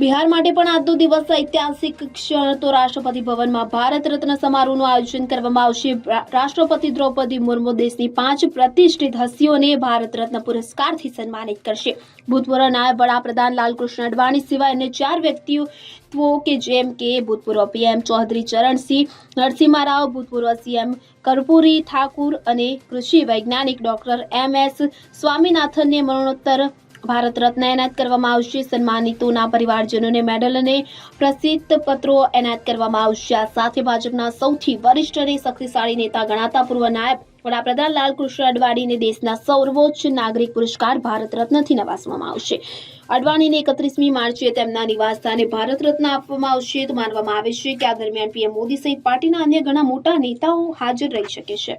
બિહાર માટે પણ આજનો દિવસ ઐતિહાસિક ક્ષણ. તો રાષ્ટ્રપતિ ભવનમાં ભારત રત્ન સમારોહનું આયોજન કરવામાં આવશે. રાષ્ટ્રપતિ દ્રૌપદી મુર્મુ દેશની પાંચ પ્રતિષ્ઠિત હસ્તીઓને ભારત રત્ન પુરસ્કારથી સન્માનિત કરશે. ભૂતપૂર્વ નાયબ વડાપ્રધાન લાલકૃષ્ણ અડવાણી સિવાય અન્ય ચાર વ્યક્તિઓ કે જેમ કે ભૂતપૂર્વ પીએમ ચૌધરી ચરણસિંહ નરસિંહા રાવ, ભૂતપૂર્વ સીએમ કર્પૂરી ઠાકુર અને કૃષિ વૈજ્ઞાનિક ડોક્ટર એમ એસ સ્વામીનાથનને મરણોત્તર ભારત રત્ન એનાયત કરવામાં આવશે. સન્માનિતોના પરિવારજનોને મેડલ અને પ્રસિદ્ધ પત્રો એનાયત કરવામાં આવશે. આ સાથે ભાજપના સૌથી વરિષ્ઠ અને શક્તિશાળી નેતા ગણાતા પૂર્વ નાયબ વડાપ્રધાન લાલકૃષ્ણ અડવાણીને દેશના સર્વોચ્ચ નાગરિક પુરસ્કાર ભારત રત્નથી નવાસવામાં આવશે. અડવાણીને એકત્રીસમી માર્ચે તેમના નિવાસસ્થાને ભારત રત્ન આપવામાં આવશે. તો માનવામાં આવે છે કે આ દરમિયાન પીએમ મોદી સહિત પાર્ટીના અન્ય ઘણા મોટા નેતાઓ હાજર રહી શકે છે.